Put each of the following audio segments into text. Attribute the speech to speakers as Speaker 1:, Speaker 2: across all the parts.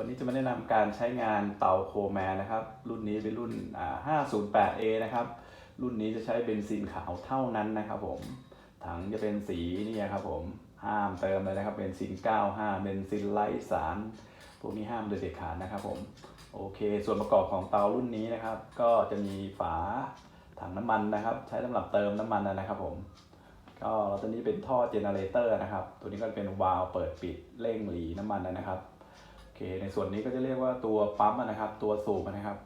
Speaker 1: วันนี้จะมาแนะนำการใช้งานเตาโคแมนนะครับ รุ่นนี้เป็นรุ่น 508A นะครับ รุ่นนี้จะใช้เบนซินขาวเท่านั้นนะครับผม ถังจะเป็นสีนี่ครับผม ห้ามเติมเลยนะครับ เบนซิน 95 เบนซินไร้สาร พวกนี้ห้ามโดยเด็ดขาดนะครับผม โอเค ส่วนประกอบของเตารุ่นนี้นะครับ ก็จะมีฝาถังน้ำมันนะครับ ใช้สำหรับเติมน้ำมันนะครับผมก็ตัวนี้เป็นท่อเจเนเรเตอร์นะครับ ตัวนี้ก็เป็นวาล์วเปิดปิดเร่งหลีน้ำมันนะครับ เคในส่วนนี้ก็จะเรียกว่าตัวปั๊มนะครับ ตัวสูบนะครับ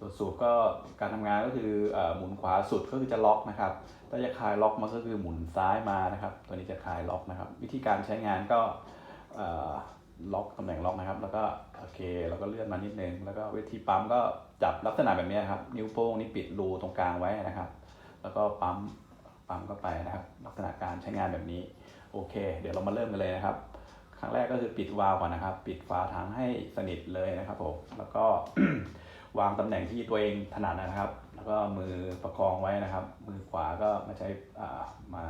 Speaker 1: ตัวสูบก็การทำงานก็คืออหมุนขวาสุดก็คือจะล็อกนะครับ ถ้าจะคลายล็อกมันก็คือหมุนซ้ายมานะครับ ตัวนี้จะคลายล็อกนะครับ วิธีการใช้งานก็ล็อกตำแหน่งล็อกนะครับ แล้วก็โอเคเราก็เลื่อนมานิดนึง แล้วก็วิธีปั๊มก็จับลักษณะแบบนี้ครับ นิ้วโป้งนี่ปิดรูตรงกลางไว้นะครับ แล้วก็ปั๊มปั๊มเข้าไปนะครับ ลักษณะการใช้งานแบบนี้ โอเค เดี๋ยวเรามาเริ่มกันเลยนะครับ ครั้งแรกก็คือปิดวาล์วก่อนนะครับ ปิดฝาถังให้สนิทเลยนะครับผมแล้วก็วางตำแหน่งที่ตัวเองถนัดนะครับ แล้วก็มือประคองไว้นะครับ มือขวาก็มาใช้มา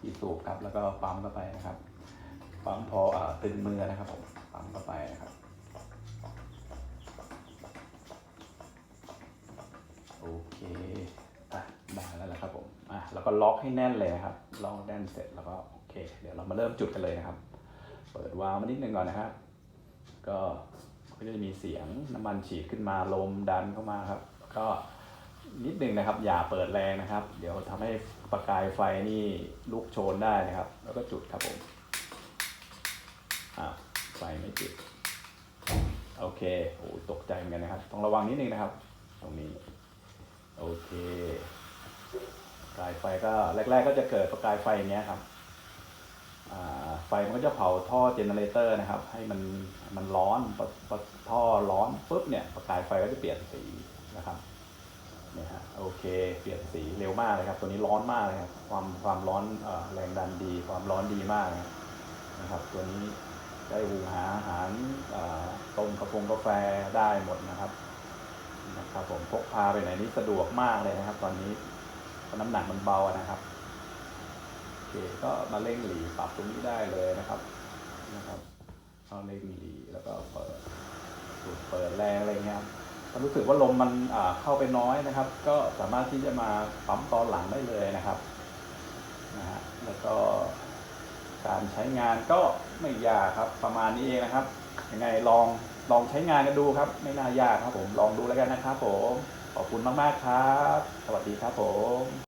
Speaker 1: ที่สูบครับ แล้วก็ปั๊มเข้าไปนะครับปั๊มพออตึงมือนะครับผมปั๊มเข้าไปนะครับโอเคอะได้แล้วละครับผมอะแล้วก็ล็อกให้แน่นเลยนะครับล็อกแน่นเสร็จแล้วก็โอเค เดี๋ยวเรามาเริ่มจุดกันเลยนะครับ เปิดวาล์วมานิดนึงก่อนนะครับก็ก็จะมีเสียงน้ำมันฉีดขึ้นมาลมดันเข้ามาครับ ก็นิดนึงนะครับ อย่าเปิดแรงนะครับ เดี๋ยวทำให้ประกายไฟนี่ลุกโชนได้นะครับ แล้วก็จุดครับผมอ่าไฟไม่ติดโอเคโอ้ตกใจเหมือนกันนะครับ ต้องระวังนิดนึงนะครับ ตรงนี้ โอเค ประกายไฟก็แรก ๆ ก็จะเกิดประกายไฟอย่างเงี้ยครับ ไฟมันก็จะเผาท่อเจเนเรเตอร์นะครับ ให้มันมันร้อนท่อร้อนปุ๊บเนี่ยประกายไฟก็จะเปลี่ยนสีนะครับเนี่ยฮะโอเค เปลี่ยนสีเร็วมากเลยครับ ตัวนี้ร้อนมากเลยครับความความร้อนอแรงดันดี ความร้อนดีมากนะครับ ตัวนี้ได้หุงหาอาหารต้มกาแฟกาแฟได้หมดนะครับนะครับผมพกพาไปไหนนี่สะดวกมากเลยนะครับ ตอนนี้เพราะน้ำหนักมันเบานะครับ เคก็มาเร่งหลีปรับตรงนี้ได้เลยนะครับนะครับเอาเร่งหลีแล้วก็เปิดสูดเปิดแรงอะไรเงี้ยครับถ้ารู้สึกว่าลมมันอ่าเข้าไปน้อยนะครับ ก็สามารถที่จะมาปั๊มตอนหลังได้เลยนะครับนะฮะแล้วก็การใช้งานก็ไม่ยากครับประมาณนี้เองนะครับยังไงลองลองใช้งานกันดูครับ ไม่น่ายากครับผมลองดูแล้วกันนะครับผมขอบคุณมาก ๆ ครับ สวัสดีครับผม